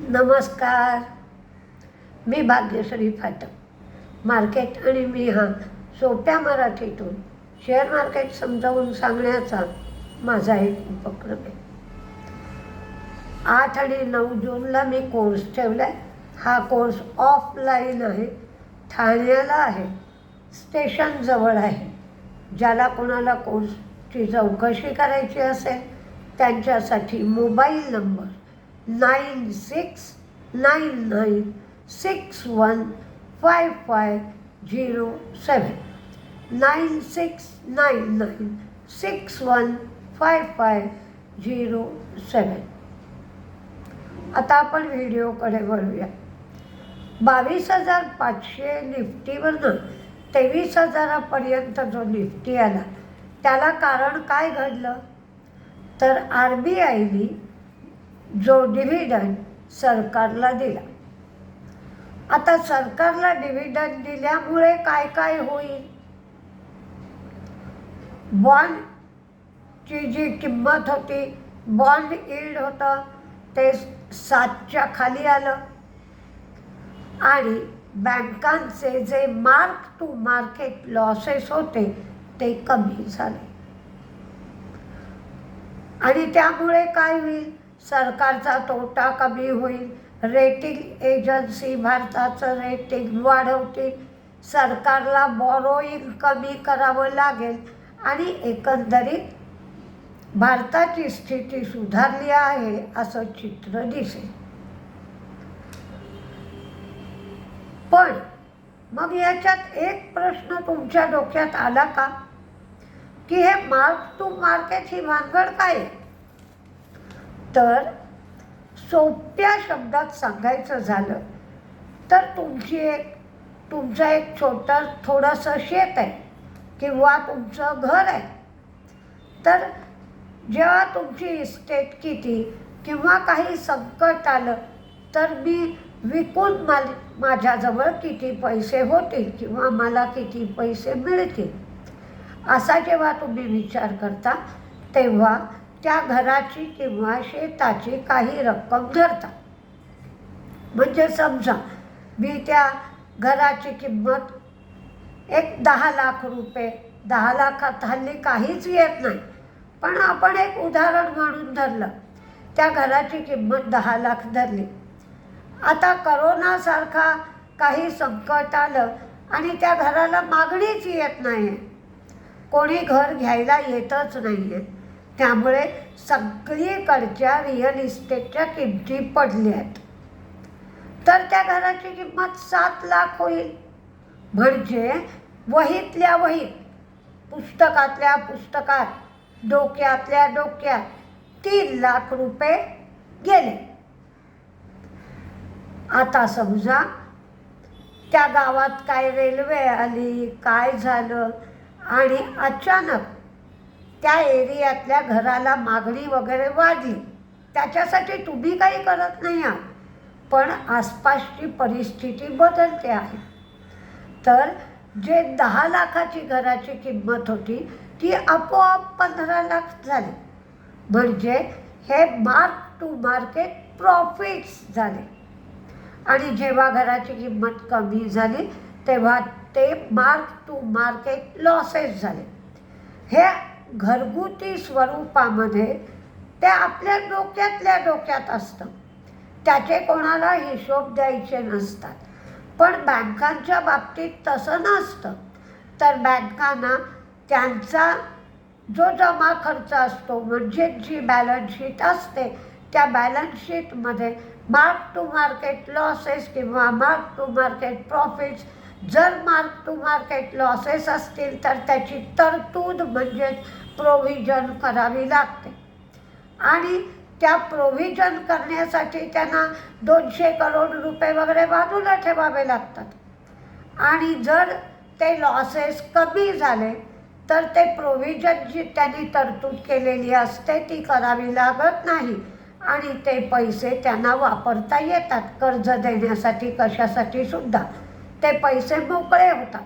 नमस्कार. मी भाग्यश्री फाटक. मार्केट आणि मी हा सोप्या मराठीतून शेअर मार्केट समजावून सांगण्याचा माझा एक उपक्रम आहे. आठ आणि नऊ जूनला मी कोर्स ठेवला आहे हा कोर्स ऑफलाईन आहे. ठाण्याला आहे. स्टेशन जवळ आहे. ज्याला कोणाला कोर्सची चौकशी करायची असेल त्यांच्यासाठी mobile number nine six nine nine six one five five zero seven nine six nine nine six one five five zero seven आता आपण व्हिडिओकडे वळूया बावीस हजार पाचशे निफ्टीवरनं तेवीस हजारापर्यंत जो निफ्टी आला त्याला कारण काय घडलं तर आर बी आयनी जो डिव्हिडंड सरकारला दिला. आता सरकारला डिव्हिडंड दिल्यामुळे काय काय होईल? बॉन्डची जी किंमत होती बॉन्ड इल्ड होतं ते सातच्या खाली आलं. आणि बँकांचे जे मार्क टू मार्केट लॉसेस होते ते कमी झाले. आणि त्यामुळे काय होईल? सरकारचा तोटा कमी होईल. रेटिंग एजन्सी भारताचं रेटिंग वाढवतील. सरकारला बॉरोईंग कमी करावं लागेल. आणि एकंदरीत भारताची स्थिती सुधारली आहे असं चित्र दिसेल. पण मग याच्यात एक प्रश्न तुमच्या डोक्यात आला का? की हे मार्क टू मार्केट ही भानगड काय आहे? तर सोप्या शब्दात सांगायचं झालं तर तुमची एक तुमचं एक छोटं थोडंसं शेत आहे किंवा तुमचं घर आहे. तर जेव्हा तुमची इस्टेट किती किंवा काही संकट आलं तर मी विकून माल माझ्याजवळ किती पैसे होतील किंवा मला किती पैसे मिळतील? असा जेव्हा तुम्ही विचार करता तेव्हा त्या घराची किंवा शेताची काही रक्कम धरतात. म्हणजे समजा मी त्या घराची किंमत एक दहा लाख रुपये दहा लाखात हल्ली काहीच येत नाही. पण आपण एक उदाहरण म्हणून धरलं त्या घराची किंमत दहा लाख धरली. आता करोनासारखा काही संकट आलं आणि त्या घराला मागणीच येत नाही आहे कोणी घर घ्यायला येतच नाही आहे त्यामुळे सगळीकडच्या रिअल इस्टेटच्या किमती पडल्या आहेत तर त्या घराची किंमत सात लाख होईल. म्हणजे वहीतल्या वहीत पुस्तकातल्या पुस्तकात डोक्यातल्या डोक्यात तीन लाख रुपये गेले. आता समजा त्या गावात काय रेल्वे आली काय झालं आणि अचानक त्या एरियातल्या घराला मागणी वगैरे वाढली. त्याच्यासाठी तुम्ही काही करत नाही आहात. पण आसपासची परिस्थिती बदलते आहे. तर जे दहा लाखाची घराची किंमत होती ती आपोआप पंधरा लाख झाली. म्हणजे हे मार्क टू मार्केट प्रॉफिट्स झाले. आणि जेव्हा घराची किंमत कमी झाली तेव्हा ते मार्क टू मार्केट लॉसेस झाले. हे घरगुती स्वरूपामध्ये ते आपल्या डोक्यातल्या डोक्यात असतं. त्याचे कोणाला हिशोब द्यायचे नसतात. पण बँकांच्या बाबतीत तसं नसतं. तर बँकांना त्यांचा जो जमा खर्च असतो म्हणजे जी बॅलन्स शीट असते त्या बॅलन्स शीटमध्ये मार्क टू मार्केट लॉसेस किंवा मार्क टू मार्केट प्रॉफिट्स जर मार्क टू मार्केट लॉसेस असतील तर त्याची तरतूद म्हणजेच प्रोव्हिजन करावी लागते. आणि त्या प्रोव्हिजन करण्यासाठी त्यांना दोनशे करोड रुपये वगैरे बाजूला ठेवावे लागतात. आणि जर ते लॉसेस कमी झाले तर ते प्रोव्हिजन जी त्यांनी तरतूद केलेली असते ती करावी लागत नाही. आणि ते पैसे त्यांना वापरता येतात कर्ज देण्यासाठी कशासाठी सुद्धा. ते पैसे मोकळे होतात.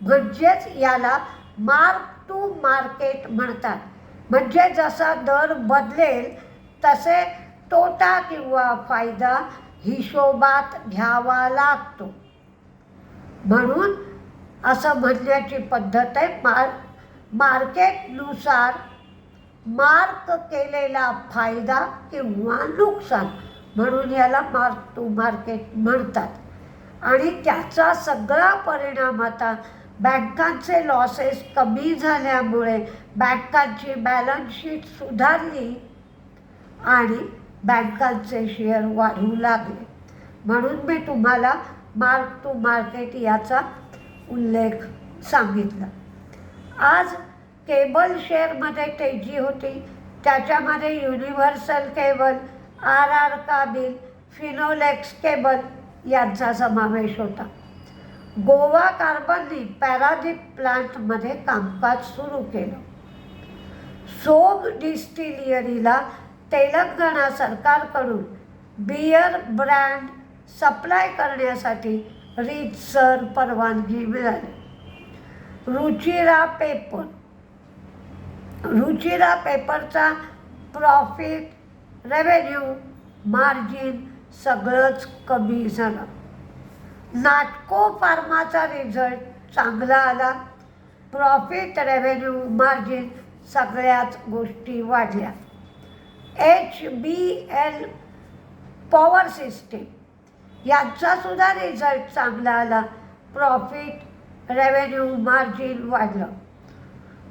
म्हणजेच याला मार्क टू मार्केट म्हणतात. म्हणजे जसा दर बदलेल तसे तोटा किंवा फायदा हिशोबात घ्यावा लागतो. म्हणून असं म्हणण्याची पद्धत आहे मार मार्केटनुसार मार्क केलेला फायदा किंवा नुकसान म्हणून याला मार्क टू मार्केट म्हणतात. आणि त्याचा सगळा परिणाम आता बँकांचे लॉसेस कमी झाल्यामुळे बँकांची बॅलन्स शीट सुधारली आणि बँकांचे शेअर वाढू लागले. म्हणून मी तुम्हाला मार्क टू मार्केट याचा उल्लेख सांगितला. आज केबल शेअरमध्ये तेजी होती. त्याच्यामध्ये युनिव्हर्सल केबल आर आर काबिल फिनोलेक्स केबल यांचा समावेश होता. गोवा कार्बननी पॅरादीप प्लांटमध्ये कामकाज सुरू केलं. सोग डिस्टिलियरीला तेलंगणा सरकारकडून बियर ब्रँड सप्लाय करण्यासाठी रीतसर परवानगी मिळाली. रुचिरा पेपर. रुचिरा पेपरचा प्रॉफिट रेव्हेन्यू मार्जिन सगळंच कमी झालं. नाटको फार्माचा रिझल्ट चांगला आला. प्रॉफिट रेव्हेन्यू मार्जिन सगळ्याच गोष्टी वाढल्या. H B L power system यांचासुद्धा result चांगला आला. प्रॉफिट रेव्हेन्यू मार्जिन वाढलं.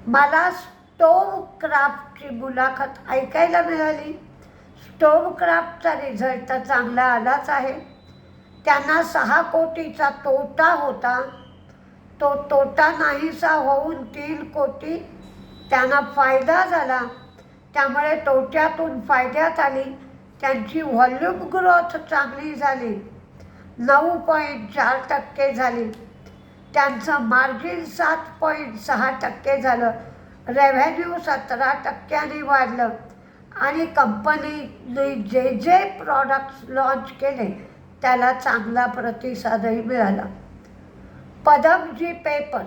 मला स्टोव क्राफ्टची मुलाखत ऐकायला मिळाली. स्टोव क्राफ्टचा रिझल्ट तर चांगला आलाच आहे. त्यांना सहा कोटीचा तोटा होता. तो तोटा नाहीसा होऊन तीन कोटी त्यांना फायदा झाला. त्यामुळे तोट्यातून फायद्यात आली. त्यांची व्हॉल्यूम ग्रोथ चांगली झाली. नऊ पॉईंट चार टक्के झाली. त्यांचं मार्जिन सात पॉईंट सहा टक्के झालं. रेव्हेन्यू सतरा टक्क्यांनी वाढलं. आणि कंपनीने जे जे प्रॉडक्ट्स लॉन्च केले त्याला चांगला प्रतिसादही मिळाला. पदमजी पेपर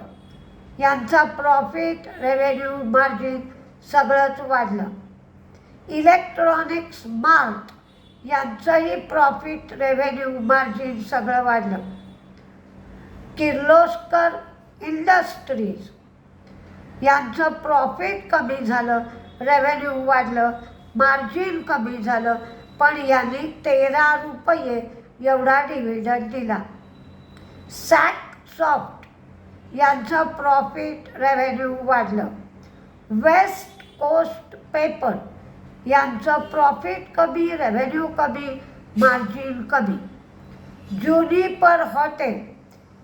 यांचा प्रॉफिट रेव्हेन्यू मार्जिन सगळंच वाढलं. इलेक्ट्रॉनिक्स मार्ट यांचंही प्रॉफिट रेव्हेन्यू मार्जिन सगळं वाढलं. किर्लोस्कर इंडस्ट्रीज यांचं प्रॉफिट कमी झालं रेव्हेन्यू वाढलं मार्जिन कमी झालं पण यांनी तेरा रुपये एवढा डिव्हिडंड दिला. सॅक सॉफ्ट यांचं प्रॉफिट रेव्हेन्यू वाढलं. वेस्ट कोस्ट पेपर यांचं प्रॉफिट कमी रेव्हेन्यू कमी मार्जिन कमी. जुनिपर हॉटेल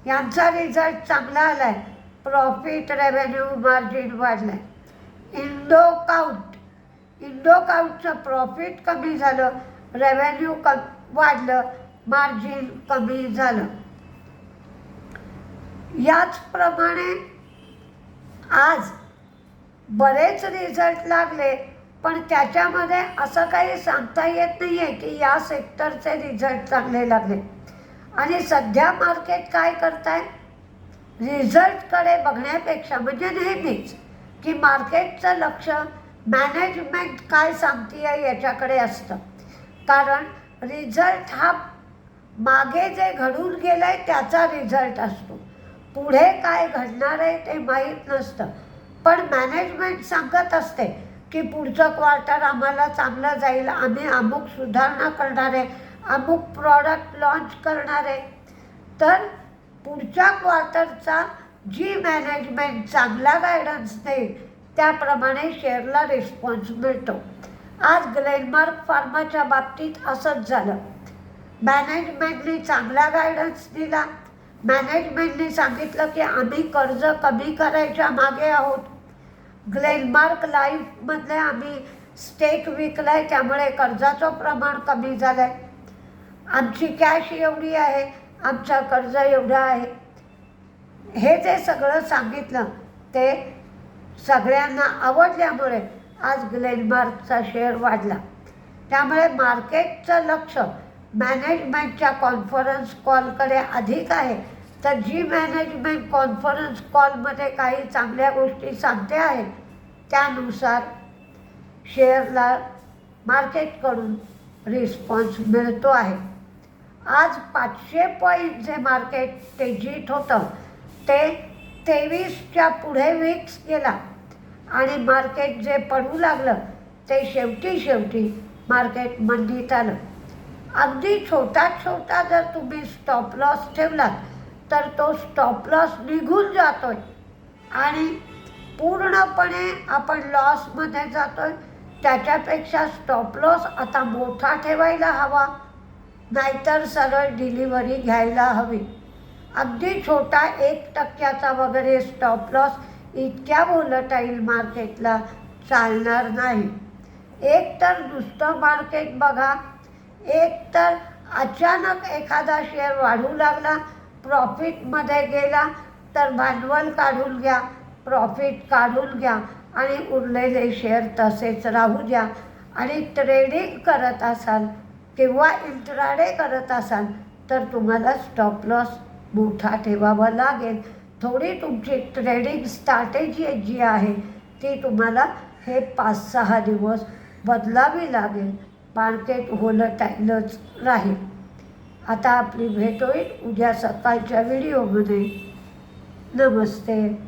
यांचा रिझल्ट चांगला आला आहे प्रॉफिट रेव्हेन्यू मार्जिन वाढलं आहे इंडो काउंट इंडो काउटचं प्रॉफिट कमी झालं रेव्हेन्यू क वाढलं मार्जिन कमी झालं. याचप्रमाणे आज बरेच रिझल्ट लागले पण त्याच्यामध्ये असं काही सांगता येत नाही आहे की या सेक्टरचे रिझल्ट चांगले लागले. आणि सध्या मार्केट काय करताय? रिझल्टकडे बघण्यापेक्षा म्हणजे नेहमीच की मार्केटचं लक्ष मॅनेजमेंट काय सांगते आहे याच्याकडे असतं. कारण रिझल्ट हा मागे जे घडून गेलं आहे त्याचा रिझल्ट असतो. पुढे काय घडणार आहे ते माहीत नसतं. पण मॅनेजमेंट सांगत असते की पुढचं क्वार्टर आम्हाला चांगलं जाईल आम्ही अमुक सुधारणा करणार आहे अमुक प्रॉडक्ट लॉन्च करणार आहे. तर पुढच्या क्वार्टरचा जी मॅनेजमेंट चांगला गायडन्स देईल त्याप्रमाणे शेअरला रिस्पॉन्स मिळतो. आज ग्लेनमार्क फार्माच्या बाबतीत असंच झालं. मॅनेजमेंटने चांगला गायडन्स दिला. मॅनेजमेंटने सांगितलं की आम्ही कर्ज कमी करायच्या मागे आहोत. ग्लेनमार्क लाईफमधले आम्ही स्टेक विकला आहे त्यामुळे कर्जाचं प्रमाण कमी झालं आहे आमची कॅश एवढी आहे आमचं कर्ज एवढं आहे. हे जे सगळं सांगितलं ते सगळ्यांना आवडल्यामुळे आज ग्लेनमार्कचा शेअर वाढला. त्यामुळे मार्केटचं लक्ष मॅनेजमेंटच्या कॉन्फरन्स कॉलकडे अधिक आहे. तर जी मॅनेजमेंट कॉन्फरन्स कॉलमध्ये काही चांगल्या गोष्टी सांगते आहे त्यानुसार शेअरला मार्केटकडून रिस्पॉन्स मिळतो आहे. आज पाचशे पॉईंट जे मार्केट तेजीत होतं ते तेवीसच्या पुढे विक्स गेला आणि मार्केट जे पडू लागलं ते शेवटी शेवटी मार्केट मंदीत आलं अगदी छोटा छोटा जर तुम्ही स्टॉप लॉस ठेवलात तर तो स्टॉप लॉस निघून जातोय. आणि पूर्णपणे आपण लॉसमध्ये जातोय त्याच्यापेक्षा स्टॉप लॉस आता मोठा ठेवायला हवा. नाहीतर सरळ डिलिव्हरी घ्यायला हवी. अगदी छोटा एक टक्क्याचा वगैरे स्टॉप लॉस इतक्या बोलटाईल मार्केटला चालणार नाही. एक तर दुसरं मार्केट बघा. एक तर अचानक एखादा शेअर वाढू लागला प्रॉफिटमध्ये गेला तर भांडवल काढून घ्या प्रॉफिट काढून घ्या आणि उरलेले शेअर तसेच राहू द्या. आणि ट्रेडिंग करत असाल किंवा इंट्राडे करत असाल तर तुम्हाला स्टॉप लॉस मोठा ठेवावा लागेल. थोडी तुमची ट्रेडिंग स्ट्रॅटेजी जी आहे ती तुम्हाला हे पाच सहा दिवस बदलावी लागेल. मार्केट होलटाईलच राहील आता आपली भेट होईल उद्या सकाळच्या व्हिडिओमध्ये नमस्ते.